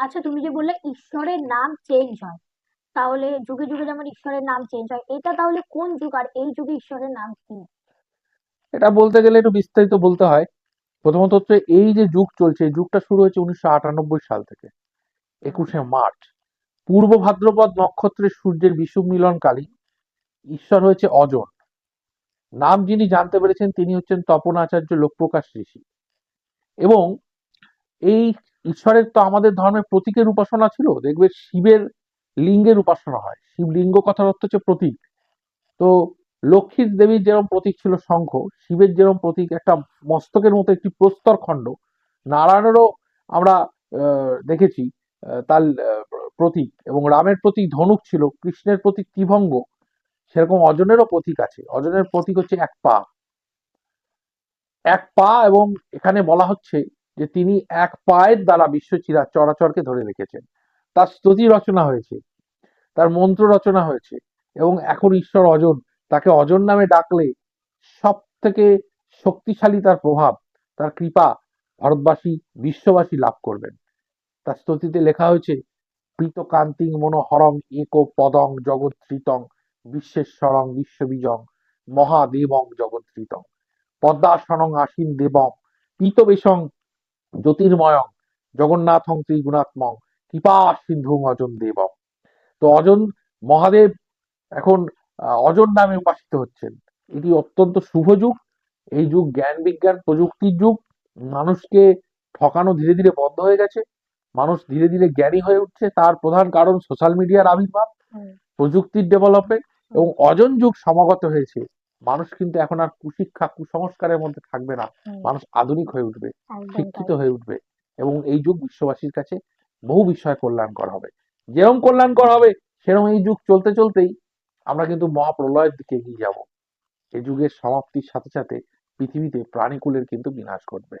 আচ্ছা তুমি যে বললে ঈশ্বরের নাম চেঞ্জ হয়, তাহলে যুগে যুগে যেমন ঈশ্বরের নাম চেঞ্জ হয়, এটা তাহলে কোন যুগ আর এই যুগে ঈশ্বরের নাম কি? এটা বলতে গেলে একটু বিস্তারিত বলতে হয়। প্রথমত হচ্ছে এই যে যুগ চলছে, এই যুগটা শুরু হয়েছে উনিশশো আটানব্বই সাল থেকে, একুশে মার্চ। পূর্ব ভাদ্রপদ নক্ষত্রের সূর্যের বিষুব মিলনকালী ঈশ্বর হয়েছে অজন। নাম যিনি জানতে পেরেছেন তিনি হচ্ছেন তপন আচার্য লোকপ্রকাশ ঋষি। এবং এই ঈশ্বরের তো আমাদের ধর্মের প্রতীকের উপাসনা ছিল। দেখবে শিবের লিঙ্গের উপাসনা হয়। শিব লিঙ্গ কথার অর্থ হচ্ছে প্রতীক। তো লক্ষ্মীর দেবীর যেরকম প্রতীক ছিল শঙ্খ, শিবের যেরকম প্রতীক একটা মস্তকের মতো একটি প্রস্তর খণ্ড, নারায়ণেরও আমরা দেখেছি তার প্রতীক এবং রামের প্রতীক ধনুক ছিল, কৃষ্ণের প্রতীক ত্রিভঙ্গ, সেরকম অজনেরও প্রতীক আছে। অজনের প্রতীক হচ্ছে এক পা। এক পা এবং এখানে বলা হচ্ছে যে তিনি এক পায়ের দ্বারা বিশ্ব চিরা চরাচরকে ধরে রেখেছেন। তার স্তুতি রচনা হয়েছে, তার মন্ত্র রচনা হয়েছে এবং এখন ঈশ্বর অজন, তাকে অজন নামে ডাকলে সব থেকে শক্তিশালী তার প্রভাব, তার কৃপা ভারতবাসী, বিশ্ববাসী লাভ করবেন। তার স্তুতিতে লেখা হয়েছে প্রীতকান্তিং মনোহরং এক পদং জগৎৃতং বিশ্বেশ্বরং বিশ্ববিজং মহাদেবং জগৎৃতং পদ্মাসনং আসীন দেবম, পীতবেশং জ্যোতির্ময়ং জগন্নাথং ত্রিগুণাত্মং কৃপা সিন্ধুং অজন দেবম। তো অজন মহাদেব এখন অজন নামে উপাসিত হচ্ছেন। এটি অত্যন্ত শুভ যুগ। এই যুগ জ্ঞান বিজ্ঞান প্রযুক্তির যুগ। মানুষকে ঠকানো ধীরে ধীরে বন্ধ হয়ে গেছে। মানুষ ধীরে ধীরে জ্ঞানী হয়ে উঠছে। তার প্রধান কারণ সোশ্যাল মিডিয়ার আবির্ভাব। প্রযুক্তির ডেভেলপমেন্ট এবং অজন যুগ সমাগত হয়েছে। মানুষ কিন্তু এখন আর কুশিক্ষা কুসংস্কারের মধ্যে থাকবে না। মানুষ আধুনিক হয়ে উঠবে শিক্ষিত হয়ে উঠবে এবং এই যুগ বিশ্ববাসীর কাছে বহু বিষয় কল্যাণকর হবে। যেরকম কল্যাণকর হবে সেরকম এই যুগ চলতে চলতেই আমরা কিন্তু মহাপ্রলয়ের দিকে এগিয়ে যাব। এই যুগের সমাপ্তির সাথে সাথে পৃথিবীতে প্রাণীকুলের কিন্তু বিনাশ ঘটবে।